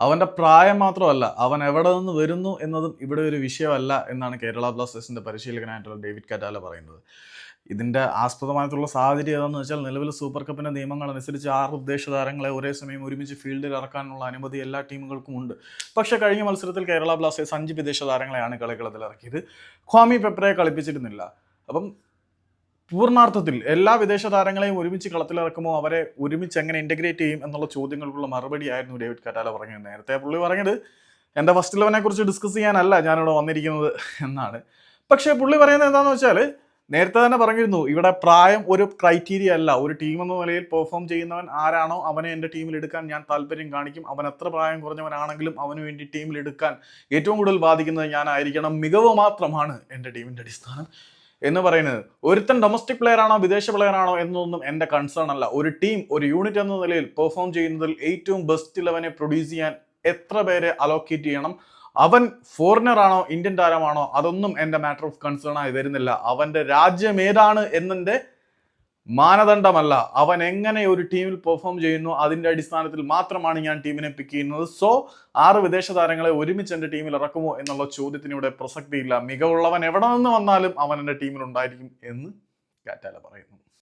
അവന്റെ പ്രായം മാത്രമല്ല അവൻ എവിടെ നിന്ന് വരുന്നു എന്നതും ഇവിടെ ഒരു വിഷയമല്ല എന്നാണ് കേരള ബ്ലാസ്റ്റേഴ്സിന്റെ പരിശീലകനായിട്ടുള്ള ഡേവിഡ് കറ്റാല പറയുന്നത്. ഇതിന്റെ ആസ്പദമായിട്ടുള്ള സാഹചര്യം ഏതാണെന്ന് വെച്ചാൽ നിലവിൽ സൂപ്പർ കപ്പിന്റെ നിയമങ്ങൾ അനുസരിച്ച് ആറ് വിദേശ താരങ്ങളെ ഒരേ സമയം ഒരുമിച്ച് ഫീൽഡിൽ ഇറക്കാനുള്ള അനുമതി എല്ലാ ടീമുകൾക്കും ഉണ്ട്. പക്ഷേ കഴിഞ്ഞ മത്സരത്തിൽ കേരള ബ്ലാസ്റ്റേഴ്സ് അഞ്ച് വിദേശ താരങ്ങളെയാണ് കളിക്കളത്തിൽ ഇറക്കിയത് ഖ്വാമി പെപ്പറെ കളിപ്പിച്ചിരുന്നില്ല. അപ്പം പൂർണാർത്ഥത്തിൽ എല്ലാ വിദേശ താരങ്ങളെയും ഒരുമിച്ച് കളത്തിലിറക്കുമോ? അവരെ ഒരുമിച്ച് എങ്ങനെ ഇന്റഗ്രേറ്റ് ചെയ്യും എന്നുള്ള ചോദ്യങ്ങൾക്കുള്ള മറുപടി ആയിരുന്നു ഡേവിഡ് കറ്റാല പറഞ്ഞത്. നേരത്തെ പുള്ളി പറഞ്ഞത് എന്റെ ഫസ്റ്റ് ഇലവനെ കുറിച്ച് ഡിസ്കസ് ചെയ്യാനല്ല ഞാനിവിടെ വന്നിരിക്കുന്നത് എന്നാണ്. പക്ഷേ പുള്ളി പറയുന്നത് എന്താണെന്ന് വെച്ചാൽ നേരത്തെ തന്നെ പറഞ്ഞിരുന്നു ഇവിടെ പ്രായം ഒരു ക്രൈറ്റീരിയ അല്ല. ഒരു ടീം എന്ന നിലയിൽ പെർഫോം ചെയ്യുന്നവൻ ആരാണോ അവനെ എന്റെ ടീമിൽ എടുക്കാൻ ഞാൻ താല്പര്യം കാണിക്കും. അവൻ എത്ര പ്രായം കുറഞ്ഞവനാണെങ്കിലും അവന് വേണ്ടി ടീമിൽ എടുക്കാൻ ഏറ്റവും കൂടുതൽ ബാധിക്കുന്നത് ഞാനായിരിക്കണം. മികവ് മാത്രമാണ് എന്റെ ടീമിന്റെ അടിസ്ഥാനം. എന്ന് പറയുന്നത്. ഒരുത്തൻ ഡൊമസ്റ്റിക് പ്ലെയർ ആണോ വിദേശ പ്ലെയർ ആണോ എന്നൊന്നും എന്റെ കൺസേൺ അല്ല. ഒരു ടീം ഒരു യൂണിറ്റ് എന്ന നിലയിൽ പെർഫോം ചെയ്യുന്നതിൽ ഏറ്റവും ബെസ്റ്റ് ഇലവനെ പ്രൊഡ്യൂസ് ചെയ്യാൻ എത്ര പേരെ അലോക്കേറ്റ് ചെയ്യണം? അവൻ ഫോറിനർ ആണോ ഇന്ത്യൻ താരമാണോ അതൊന്നും എന്റെ മാറ്റർ ഓഫ് കൺസേൺ ആയി വരുന്നില്ല. അവന്റെ രാജ്യം ഏതാണ് എന്നതിന്റെ മാനദണ്ഡമല്ല. അവൻ എങ്ങനെ ഒരു ടീമിൽ പെർഫോം ചെയ്യുന്നു അതിന്റെ അടിസ്ഥാനത്തിൽ മാത്രമാണ് ഞാൻ ടീമിനെ പിക്ക് ചെയ്യുന്നത്. സോ ആറ് വിദേശ താരങ്ങളെ ഒരുമിച്ച് എന്റെ ടീമിൽ ഇറക്കുമോ എന്നുള്ള ചോദ്യത്തിന് ഇവിടെ പ്രസക്തിയില്ല. മികവുള്ളവൻ എവിടെ നിന്ന് വന്നാലും അവൻ എന്റെ ടീമിൽ ഉണ്ടായിരിക്കും എന്ന് കാറ്റാല പറയുന്നു.